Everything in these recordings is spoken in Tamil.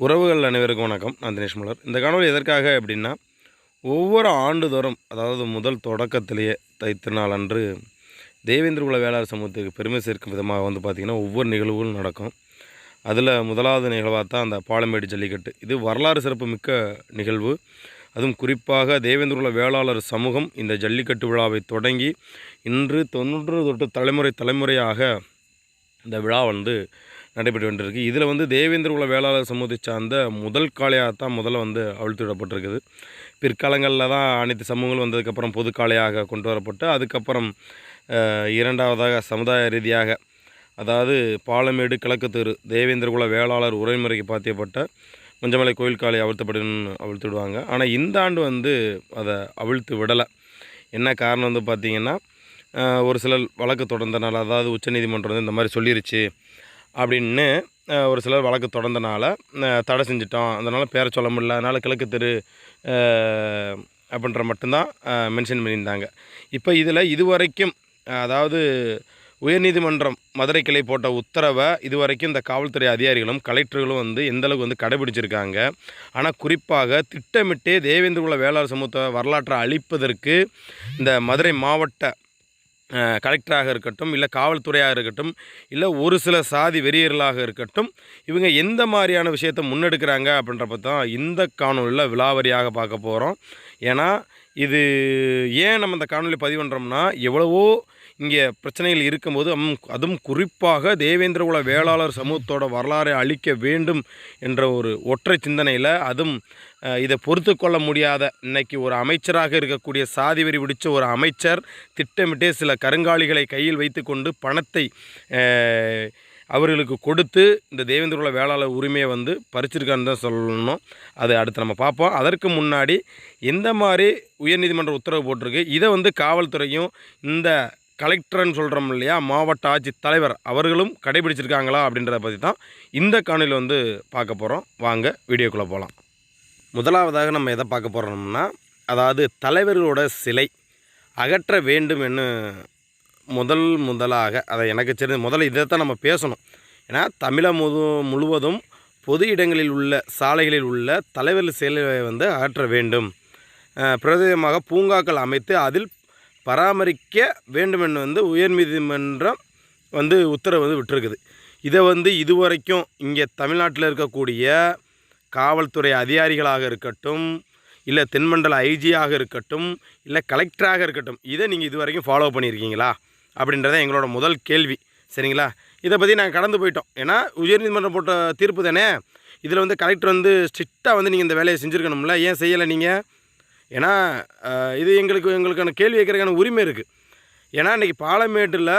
உறவுகள் அனைவருக்கும் வணக்கம். நான் தினேஷ் மலர். இந்த காணொலி எதற்காக அப்படின்னா ஒவ்வொரு ஆண்டுதோறும் அதாவது முதல் தொடக்கத்திலேயே தைத்திருநாள் அன்று தேவேந்திர குல வேளாண் சமூகத்துக்கு பெருமை சேர்க்கும் விதமாக வந்து பார்த்திங்கன்னா ஒவ்வொரு நிகழ்வுகளும் நடக்கும். அதில் முதலாவது நிகழ்வாக தான் அந்த பாலமேடு ஜல்லிக்கட்டு. இது வரலாறு சிறப்பு மிக்க நிகழ்வு. அதுவும் குறிப்பாக தேவேந்திர குல வேளாளர் சமூகம் இந்த ஜல்லிக்கட்டு விழாவை தொடங்கி இன்று தொன்று தொட்டு தலைமுறை தலைமுறையாக இந்த விழா வந்து நடைபெற்று கொண்டிருக்கு. இதில் வந்து தேவேந்திர குல வேளாளர் சமூகத்தை சார்ந்த முதல் காளையாக தான் முதல்ல வந்து அவிழ்த்து விடப்பட்டிருக்குது பிற்காலங்களில் தான் அனைத்து சமூகங்களும் வந்ததுக்கப்புறம் பொது காளையாக கொண்டு வரப்பட்டு அதுக்கப்புறம் இரண்டாவதாக சமுதாய ரீதியாக அதாவது பாலமேடு கிழக்கு தெரு தேவேந்திர குல வேளாளர் உரைமுறைக்கு பாத்தியப்பட்ட மஞ்சமலை கோயில் காளை அவிழ்த்தப்படுன்னு அவிழ்த்து விடுவாங்க ஆனால் இந்த ஆண்டு வந்து அதை அவிழ்த்து விடலை. என்ன காரணம் வந்து பார்த்திங்கன்னா ஒரு சிலர் வழக்கு தொடர்ந்தனால அதாவது உச்சநீதிமன்றம் வந்து இந்த மாதிரி சொல்லிருச்சு. அப்படின்னு ஒரு சிலர் வழக்கு தொடர்ந்தனால தடை செஞ்சிட்டோம். அதனால் பேரை சொல்ல முடியல. அதனால் கிழக்கு தெரு அப்படின்ற மட்டும்தான் மென்ஷன் பண்ணியிருந்தாங்க. இப்போ இதில் இதுவரைக்கும் அதாவது உயர்நீதிமன்றம் மதுரை கிளை போட்ட உத்தரவை இதுவரைக்கும் இந்த காவல்துறை அதிகாரிகளும் கலெக்டர்களும் வந்து எந்தளவுக்கு வந்து கடைபிடிச்சிருக்காங்க. ஆனால் குறிப்பாக திட்டமிட்டே தேவேந்திரகுல வேளாண் சமூக வரலாற்றை அழிப்பதற்கு இந்த மதுரை மாவட்ட கலெக்டராக இருக்கட்டும் இல்லை காவல்துறையாக இருக்கட்டும் இல்லை ஒரு சில சாதி வெறியர்களாக இருக்கட்டும் இவங்க எந்த மாதிரியான விஷயத்தை முன்னெடுக்கிறாங்க அப்படின்றப்ப தான் இந்த காணொலியில் விலாவரியாக பார்க்க போகிறோம் ஏன்னா இது ஏன் நம்ம இந்த காணொலி பதிவு பண்ணுறோம்னா எவ்வளவோ இங்கே பிரச்சனைகள் இருக்கும்போது அம் அதுவும் குறிப்பாக தேவேந்திர குல வேளாளர் சமூகத்தோட வரலாறை அழிக்க வேண்டும் என்ற ஒரு ஒற்றை சிந்தனையில் அதுவும் இதை பொறுத்து கொள்ள முடியாத இன்னைக்கு ஒரு அமைச்சராக இருக்கக்கூடிய சாதி வெறி பிடிச்ச ஒரு அமைச்சர் திட்டமிட்டே சில கருங்காலிகளை கையில் வைத்துக்கொண்டு பணத்தை அவர்களுக்கு கொடுத்து இந்த தேவேந்திரகுல வேளாளர் உரிமையை வந்து பறிச்சிருக்கான்னு தான் சொல்லணும். அது அடுத்து நம்ம பார்ப்போம். அதற்கு முன்னாடி எந்த மாதிரி உயர்நீதிமன்ற உத்தரவு போட்டிருக்கு? இதை வந்து காவல்துறையும் இந்த கலெக்டர்னு சொல்கிறோம் இல்லையா மாவட்ட ஆட்சி தலைவர் அவர்களும் கடைபிடிச்சிருக்காங்களா அப்படின்றத பற்றி தான் இந்த காணொலியில் வந்து பார்க்க போகிறோம் வாங்க வீடியோக்குள்ளே போகலாம் முதலாவதாக நம்ம எதை பார்க்க போகிறோம்னா அதாவது தலைவர்களோட சிலை அகற்ற வேண்டும் என்று முதல் முதலாக அதை எனக்கு தெரிஞ்ச முதல்ல இதை தான் நம்ம பேசணும். ஏன்னா தமிழை முது முழுவதும் பொது இடங்களில் உள்ள சாலைகளில் உள்ள தலைவர் சிலையை வந்து அகற்ற வேண்டும். பிரதேசமாக பூங்காக்கள் அமைத்து அதில் பராமரிக்க வேண்டும் என்று வந்து உயர்நீதிமன்றம் வந்து உத்தரவு வந்து விட்டுருக்குது. இதை வந்து இதுவரைக்கும் இங்கே தமிழ்நாட்டில் இருக்கக்கூடிய காவல்துறை அதிகாரிகளாக இருக்கட்டும் இல்லை தென்மண்டல ஐஜியாக இருக்கட்டும் இல்லை கலெக்டராக இருக்கட்டும் இதை நீங்கள் இது வரைக்கும் ஃபாலோ பண்ணியிருக்கீங்களா? அப்படின்றத எங்களோட முதல் கேள்வி. சரிங்களா? இதை பற்றி நாங்கள் கடந்து போயிட்டோம். ஏன்னா உயர்நீதிமன்றம் போட்ட தீர்ப்பு தானே? இதில் வந்து கலெக்டர் வந்து ஸ்ட்ரிக்டாக வந்து நீங்கள் இந்த வேலையை செஞ்சுருக்கணும்ல? ஏன் செய்யலை நீங்கள் ஏன்னா இது எங்களுக்கு எங்களுக்கான கேள்வி கேட்குறதுக்கான உரிமை இருக்குது ஏன்னா இன்றைக்கி பாலமேட்டில்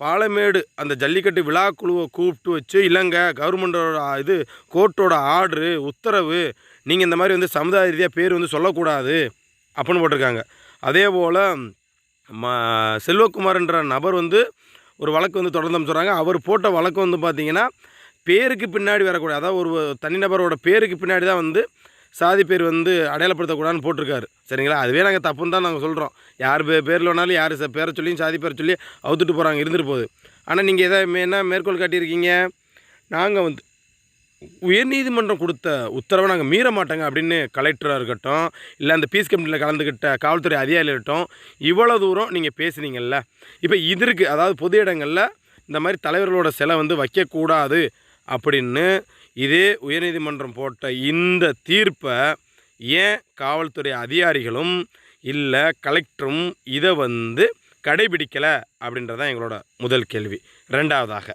பாலமேடு அந்த ஜல்லிக்கட்டு விழா குழுவை கூப்பிட்டு வச்சு இல்லைங்க கவர்மெண்டோட இது கோர்ட்டோட ஆர்டரு உத்தரவு நீங்கள் இந்த மாதிரி வந்து சமுதாய ரீதியாக பேர் வந்து சொல்லக்கூடாது அப்படின்னு போட்டிருக்காங்க. அதே போல் ம செல்வகுமார்ன்ற நபர் வந்து ஒரு வழக்கு வந்து தொடர்ந்து சொல்கிறாங்க அவர் போட்ட வழக்கு வந்து பார்த்தீங்கன்னா பேருக்கு பின்னாடி வரக்கூடாது அதாவது ஒரு தனிநபரோட பேருக்கு பின்னாடி தான் வந்து சாதி பேர் வந்து அடையாளப்படுத்தக்கூடாதுன்னு போட்டிருக்காரு. சரிங்களா? அதுவே நாங்கள் தப்புன்னு தான் நாங்கள் சொல்கிறோம் யார் பே பேரில் வேணாலும் யார் பேரை சொல்லியும் சாதி பேரை சொல்லி அவுத்துட்டு போகிறாங்க இருந்துட்டு போகுது. ஆனால் நீங்கள் எதை என்ன மேற்கோள் காட்டியிருக்கீங்க? நாங்கள் வந்து உயர்நீதிமன்றம் கொடுத்த உத்தரவை நாங்கள் மீற மாட்டோங்க அப்படின்னு கலெக்டராக இருக்கட்டும் இல்லை அந்த பீஸ் கமிட்டியில் கலந்துக்கிட்ட காவல்துறை அதிகாரி இருக்கட்டும் இவ்வளோ தூரம் நீங்கள் பேசுனீங்கல்ல. இப்போ இதற்கு அதாவது பொது இடங்களில் இந்த மாதிரி தலைவர்களோட சிலை வந்து வைக்கக்கூடாது அப்படின்னு இதே உயர்நீதிமன்றம் போட்ட இந்த தீர்ப்பை ஏன் காவல்துறை அதிகாரிகளும் இல்லை கலெக்டரும் இதை வந்து கடைபிடிக்கலை அப்படின்றதான் எங்களோட முதல் கேள்வி. ரெண்டாவதாக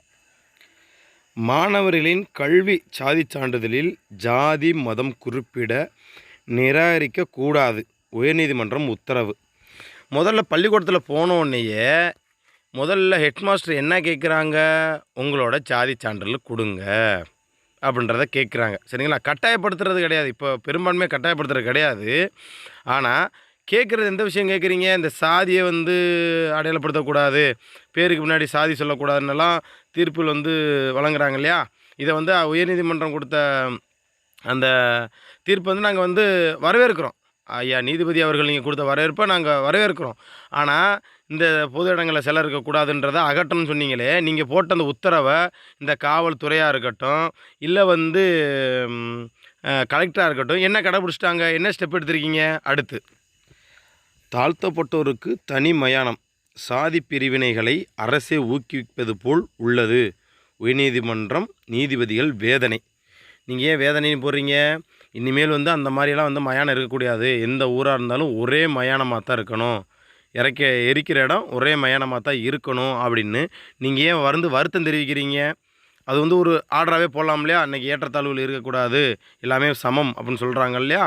மாணவர்களின் கல்வி சாதி சான்றிதழில் ஜாதி மதம் குறிப்பிட நிராகரிக்கக்கூடாது. உயர்நீதிமன்றம் உத்தரவு. முதல்ல பள்ளிக்கூடத்தில் போனோடனேயே முதல்ல ஹெட்மாஸ்டர் என்ன கேட்குறாங்க? உங்களோட சாதி சான்றிதழ் கொடுங்க. அப்படின்றத கேட்குறாங்க. சரிங்களா? கட்டாயப்படுத்துறது கிடையாது. இப்போ பெரும்பான்மையை கட்டாயப்படுத்துறது கிடையாது. ஆனால் கேட்குறது எந்த விஷயம் கேட்குறீங்க? இந்த சாதியை வந்து அடையாளப்படுத்தக்கூடாது. பேருக்கு முன்னாடி சாதி சொல்லக்கூடாதுன்னெல்லாம் தீர்ப்பில் வந்து வழங்குறாங்க இல்லையா? இதை வந்து உயர்நீதிமன்றம் கொடுத்த அந்த தீர்ப்பு வந்து நாங்கள் வந்து வரவேற்கிறோம். ஐயா நீதிபதி அவர்கள் நீங்கள் கொடுத்த வரவேற்பை நாங்கள் வரவேற்கிறோம். ஆனால் இந்த பொது இடங்களில் சிலை இருக்கக்கூடாதுன்றதை அகற்றணும்னு சொன்னீங்களே நீங்கள் போட்ட அந்த உத்தரவை இந்த காவல்துறையாக இருக்கட்டும் இல்லை வந்து கலெக்டராக இருக்கட்டும் என்ன கடைபிடிச்சிட்டாங்க? என்ன ஸ்டெப் எடுத்திருக்கீங்க? அடுத்து. தாழ்த்தப்பட்டோருக்கு தனி மயானம். சாதி பிரிவினைகளை அரசே ஊக்குவிப்பது போல் உள்ளது. உயர்நீதிமன்றம் நீதிபதிகள் வேதனை. நீங்கள் ஏன் வேதனைன்னு போடுறீங்க? இனிமேல் வந்து அந்த மாதிரியெல்லாம் வந்து மயானம் இருக்கக்கூடாது எந்த ஊராக இருந்தாலும் ஒரே மயானமாக தான் இருக்கணும். இறக்க எரிக்கிற இடம் ஒரே மயானமாக தான் இருக்கணும் அப்படின்னு. நீங்கள் ஏன் வந்து வருத்தம் தெரிவிக்கிறீங்க? அது வந்து ஒரு ஆர்டராகவே போடலாம் இல்லையா? அன்றைக்கி ஏற்றத்தாழ்வுகள் இருக்கக்கூடாது. எல்லாமே சமம் அப்படின்னு சொல்கிறாங்க இல்லையா?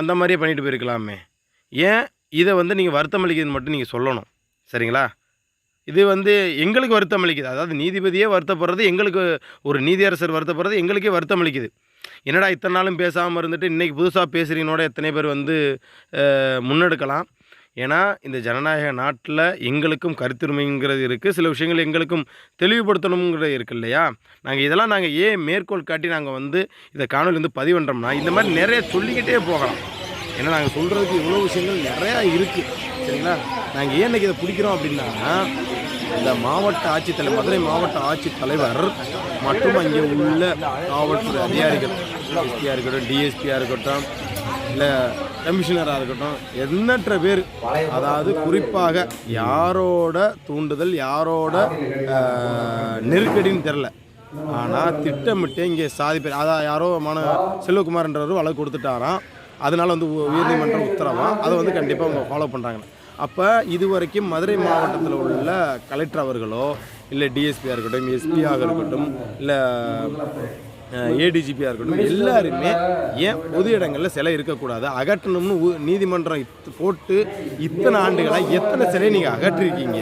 அந்த மாதிரியே பண்ணிட்டு போயிருக்கலாமே. ஏன் இதை வந்து நீங்கள் வருத்தம் அளிக்கிறது மட்டும் நீங்கள் சொல்லணும். சரிங்களா? இது வந்து எங்களுக்கு வருத்தம் அளிக்குது. அதாவது நீதிபதியே வருத்தப்படுறது எங்களுக்கு ஒரு நீதியரசர் வருத்தப்படுறது எங்களுக்கே வருத்தம் அளிக்குது. என்னடா இத்தனை நாளும் பேசாமல் இருந்துட்டு இன்றைக்கி புதுசாக பேசுகிறீனோட எத்தனை பேர் வந்து முன்னெடுக்கலாம்? ஏன்னா இந்த ஜனநாயக நாட்டில் எங்களுக்கும் கருத்துரிமைங்கிறது இருக்குது சில விஷயங்கள் எங்களுக்கும் தெளிவுபடுத்தணுங்கிறது இருக்கு இல்லையா? நாங்கள் இதெல்லாம் நாங்கள் ஏன் மேற்கோள் காட்டி நாங்கள் வந்து இதை காணொலி வந்து பதிவு பண்ணுறோம்னா இந்த மாதிரி நிறைய சொல்லிக்கிட்டே போகலாம். ஏன்னா நாங்கள் சொல்கிறதுக்கு இவ்வளோ விஷயங்கள் நிறையா இருக்குது சரிங்களா? நாங்கள் ஏன் இன்றைக்கி இதை பிடிக்கிறோம் அப்படின்னா இந்த மாவட்ட ஆட்சித்தலைவர் மதுரை மாவட்ட ஆட்சித்தலைவர் மற்றும் அங்கே உள்ள காவல்துறை அதிகாரிகள் எஸ்பியாக இருக்கட்டும் டிஎஸ்பியாக இருக்கட்டும் இல்லை கமிஷனராக இருக்கட்டும் எண்ணற்ற பேர். அதாவது குறிப்பாக யாரோட தூண்டுதல் யாரோட நெருக்கடின்னு தெரில ஆனால் திட்டமிட்டு இங்கே சாதி பேர் அதான் யாரோ மன செல்வகுமார்ன்றவர் வழக்கு கொடுத்துட்டாராம். அதனால் வந்து உயர்நீதிமன்றம் உயர்நீதிமன்ற உத்தரவா? அதை வந்து கண்டிப்பாக அவங்க ஃபாலோ பண்ணுறாங்க அப்போ இது வரைக்கும் மதுரை மாவட்டத்தில் உள்ள கலெக்டர் அவர்களோ இல்லை டிஎஸ்பியாக இருக்கட்டும் எஸ்பியாக இருக்கட்டும் இல்லை ஏடிஜிபியாக இருக்கட்டும் எல்லாருமே ஏன் பொது இடங்களில் சிலை இருக்கக்கூடாது? அகற்றணும்னு நீதிமன்றம் போட்டு இத்தனை ஆண்டுகளாக எத்தனை சிலையை நீங்கள் அகற்றிருக்கீங்க?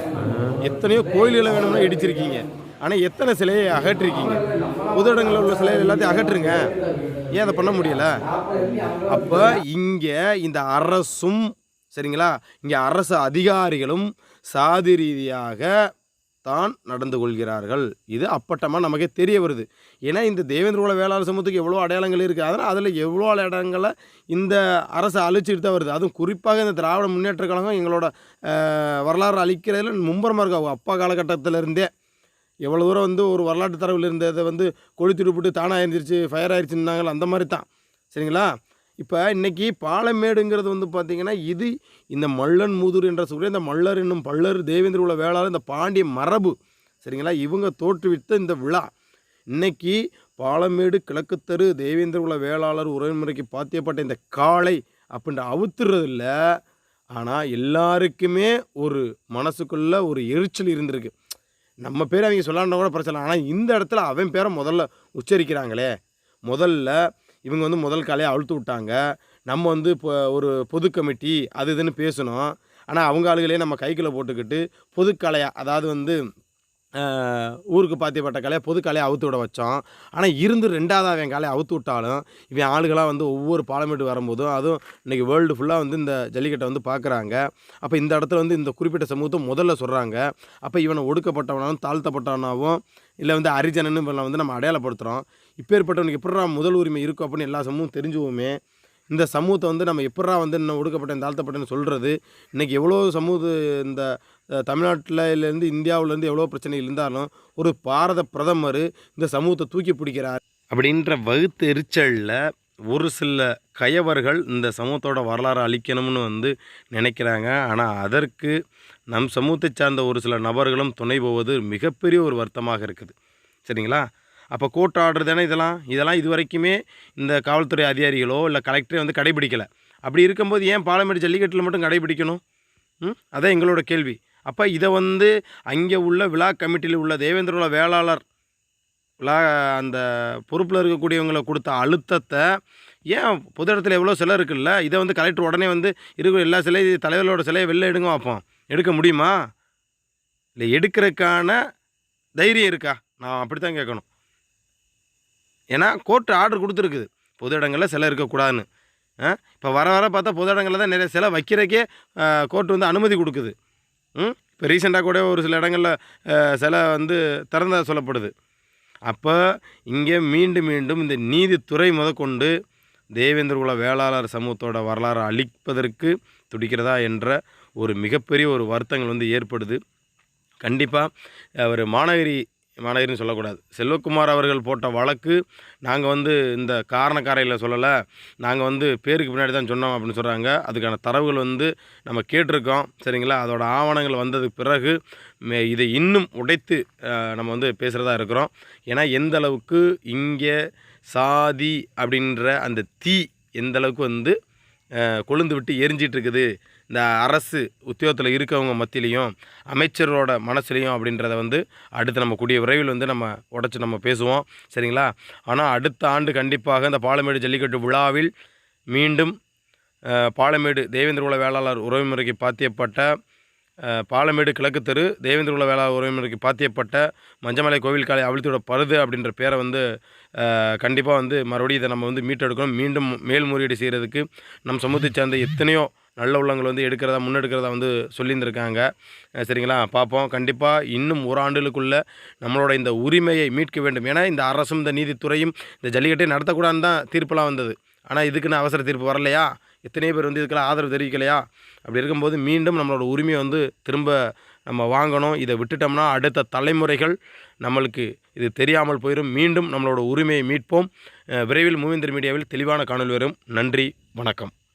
எத்தனையோ கோயில்களை வேணும்னா இடிச்சிருக்கீங்க. ஆனால் எத்தனை சிலையை அகற்றிருக்கீங்க? பொது இடங்களில் உள்ள சிலையை எல்லாத்தையும் அகற்றுங்க. ஏன் அதை பண்ண முடியல? அப்போ இங்கே இந்த அரசும் சரிங்களா? இங்கே அரசு அதிகாரிகளும் சாதி ரீதியாக தான் நடந்து கொள்கிறார்கள். இது அப்பட்டமாக நமக்கே தெரிய வருது. ஏன்னா இந்த தேவேந்திர குல வேளாளர் சமூகத்துக்கு எவ்வளோ அடையாளங்கள் இருக்குது அதனால் அதில் எவ்வளோ அடையாளங்களை இந்த அரசு அழிச்சிட்டு தான் வருது. அதுவும் குறிப்பாக இந்த திராவிட முன்னேற்ற கழகம் எங்களோட வரலாறு அழிக்கிறதுல மும்பரமாக இருக்கும் அவங்க அப்பா காலகட்டத்தில் இருந்தே. எவ்வளோ தூரம் வந்து ஒரு வரலாற்று தரவில் இருந்ததை வந்து கொளுத்திட்டு போட்டு தானாக இருந்துருச்சு ஃபயர் ஆயிடுச்சுன்னாங்களோ அந்த மாதிரி தான். சரிங்களா? இப்போ இன்றைக்கி பாலமேடுங்கிறது வந்து பார்த்திங்கன்னா இது இந்த மல்லன் மூதூர் என்ற சொல்லி இந்த மல்லர் என்னும் பல்லர் தேவேந்திர உள்ள வேளாளர் இந்த பாண்டிய மரபு சரிங்களா? இவங்க தோற்றுவித்த இந்த விழா. இன்னைக்கு பாலமேடு கிழக்குத்தெரு தேவேந்திர குல வேளாளர் உறவுமுறைக்கு பாத்தியப்பட்ட இந்த காளை அப்படின்ற அவுத்துறது இல்லை ஆனால் எல்லாருக்குமே ஒரு மனசுக்குள்ளே ஒரு எரிச்சல் இருந்திருக்கு. நம்ம பேர் அவங்க சொல்லாண்டா கூட பிரச்சனை ஆனால் இந்த இடத்துல அவன் பேரை முதல்ல உச்சரிக்கிறாங்களே. முதல்ல இவங்க வந்து முதல் காலையை அழுத்து விட்டாங்க. நம்ம வந்து இப்போ ஒரு பொது கமிட்டி அது இதுன்னு பேசணும். ஆனால் அவங்க ஆளுகளே நம்ம கைக்குள்ளே போட்டுக்கிட்டு பொது அதாவது வந்து ஊருக்கு பாத்தியப்பட்ட கலையை பொது கலையை அவுத்து விட வச்சோம் ஆனால் இருந்து ரெண்டாவது அவன் கலையை அவுத்து விட்டாலும் இவன் ஆளுகளாக வந்து ஒவ்வொரு பாலமேட்டு வரும்போதும் அதுவும் இன்றைக்கி வேர்ல்டு ஃபுல்லாக வந்து இந்த ஜல்லிக்கட்டை வந்து பார்க்குறாங்க அப்போ இந்த இடத்துல வந்து இந்த குறிப்பிட்ட சமூகத்தை முதல்ல சொல்கிறாங்க அப்போ இவனை ஒடுக்கப்பட்டவனாகவும் தாழ்த்தப்பட்டவனாகவும் இல்லை வந்து அரிஜனன்னு இவனை வந்து நம்ம அடையாளப்படுத்துகிறோம் இப்பேற்பட்டவனுக்கு எப்படிடா முதல் உரிமை இருக்கும் அப்படின்னு எல்லா சமூகம் தெரிஞ்சுவோமே இந்த சமூகத்தை வந்து நம்ம எப்படா வந்து இன்னும் ஒடுக்கப்பட்டேன் தாழ்த்தப்பட்டேன்னு சொல்கிறது இன்றைக்கி எவ்வளோ சமூக இந்த தமிழ்நாட்டிலேருந்து இருந்து இந்தியாவிலேருந்து எவ்வளோ பிரச்சனை இருந்தாலும் ஒரு பாரத பிரதமர் இந்த சமூகத்தை தூக்கி பிடிக்கிறார். அப்படின்ற வகுத்து எரிச்சலில் ஒரு சில கயவர்கள் இந்த சமூகத்தோட வரலாறு அழிக்கணும்னு வந்து நினைக்கிறாங்க. ஆனால் அதற்கு நம் சமூகத்தை சார்ந்த ஒரு சில நபர்களும் துணை போவது மிகப்பெரிய ஒரு வருத்தமாக இருக்குது. சரிங்களா? அப்போ கோர்ட் ஆர்டர் தானே இதெல்லாம் இதெல்லாம் இது வரைக்குமே இந்த காவல்துறை அதிகாரிகளோ இல்லை கலெக்டரே வந்து கடைபிடிக்கலை. அப்படி இருக்கும்போது ஏன் பாலமேடு ஜல்லிக்கட்டில் மட்டும் கடைபிடிக்கணும்? ம்? அதான் எங்களோட கேள்வி. அப்போ இதை வந்து அங்கே உள்ள விழா கமிட்டியில் உள்ள தேவேந்திரோட வேளாளர் விழா அந்த பொறுப்பில் இருக்கக்கூடியவங்களை கொடுத்த அழுத்தத்தை ஏன் பொது இடத்துல எவ்வளோ சிலை இருக்குல்ல இதை வந்து கலெக்டர் உடனே வந்து இருக்கிற எல்லா சிலை தலைவர்களோட சிலையை வெளில எடுங்க பார்ப்போம் எடுக்க முடியுமா? இல்லை எடுக்கிறதுக்கான தைரியம் இருக்கா? நான் அப்படி தான் கேட்கணும். ஏன்னா கோர்ட்டு ஆர்டர் கொடுத்துருக்குது. பொது இடங்களில் சிலை இருக்கக்கூடாதுன்னு. இப்போ வர வர பார்த்தா பொது இடங்களில் தான் நிறைய சிலை வைக்கிறக்கே கோர்ட் வந்து அனுமதி கொடுக்குது. ம்? இப்போ ரீசெண்டாக கூட ஒரு சில இடங்களில் சிலை வந்து திறந்த சொல்லப்படுது. அப்போ இங்கே மீண்டும் மீண்டும் இந்த நீதித்துறை முதற்கொண்டு தேவேந்திர குல வேளாளர் சமூகத்தோட வரலாறு அழிப்பதற்கு துடிக்கிறதா என்ற ஒரு மிகப்பெரிய ஒரு வருத்தங்கள் வந்து ஏற்படுது. கண்டிப்பாக ஒரு மாநகரி மாநகரின்னு சொல்லக்கூடாது. செல்வகுமார் அவர்கள் போட்ட வழக்கு நாங்கள் வந்து இந்த காரணக்காரையில் சொல்லலை. நாங்கள் வந்து பேருக்கு பின்னாடி தான் சொன்னோம் அப்படின்னு சொல்கிறாங்க அதுக்கான தரவுகள் வந்து நம்ம கேட்டிருக்கோம். சரிங்களா? அதோட ஆவணங்கள் வந்ததுக்கு பிறகு மே- இதை இன்னும் உடைத்து நம்ம வந்து பேசுகிறதா இருக்கிறோம். ஏன்னா எந்த அளவுக்கு இங்கே சாதி அப்படின்ற அந்த தீ எந்தளவுக்கு வந்து கொழுந்து விட்டு எரிஞ்சிட்ருக்குது இந்த அரசு உத்தியோகத்தில் இருக்கவங்க மத்தியிலையும் அமைச்சரோட மனசுலையும் அப்படின்றத வந்து அடுத்து நம்ம கூடிய விரைவில் வந்து நம்ம உடச்சி நம்ம பேசுவோம். சரிங்களா? ஆனால் அடுத்த ஆண்டு கண்டிப்பாக இந்த பாலமேடு ஜல்லிக்கட்டு விழாவில் மீண்டும் பாலமேடு தேவேந்திர குல வேளாளர் உறவுமுறைக்கு பாத்தியப்பட்ட பாலமேடு கிழக்கு தெரு தேவேந்திரகுல வேளா உறவினருக்கு பாத்தியப்பட்ட மஞ்சமலை கோவில் காலை அவிழ்த்தோட பருது அப்படின்ற பேரை வந்து கண்டிப்பாக வந்து மறுபடியும் இதை நம்ம வந்து மீட்டெடுக்கணும் மீண்டும் மேல்முறையீடு செய்கிறதுக்கு நம் சமூகத்தை சேர்ந்த எத்தனையோ நல்ல உள்ளங்கள் வந்து எடுக்கிறதா முன்னெடுக்கிறதா வந்து சொல்லியிருந்திருக்காங்க. சரிங்களா? பார்ப்போம். கண்டிப்பாக இன்னும் ஒரு ஆண்டுகளுக்குள்ளே நம்மளோட இந்த உரிமையை மீட்க வேண்டும். ஏன்னா இந்த அரசும் இந்த நீதித்துறையும் இந்த ஜல்லிக்கட்டை நடத்தக்கூடாதுன்னு தான் தீர்ப்பெல்லாம் வந்தது. ஆனால் இதுக்குன்னு அவசர தீர்ப்பு வரலையா? எத்தனை பேர் வந்து இதுக்கெல்லாம் ஆதரவு தெரிவிக்கலையா? அப்படி இருக்கும்போது மீண்டும் நம்மளோட உரிமையை வந்து திரும்ப நம்ம வாங்கணும். இதை விட்டுட்டோம்னா அடுத்த தலைமுறைகள் நம்மளுக்கு இது தெரியாமல் போயிடும் மீண்டும் நம்மளோட உரிமையை மீட்போம். விரைவில் மூவேந்தர் மீடியாவில் தெளிவான காணொலி வரும். நன்றி. வணக்கம்.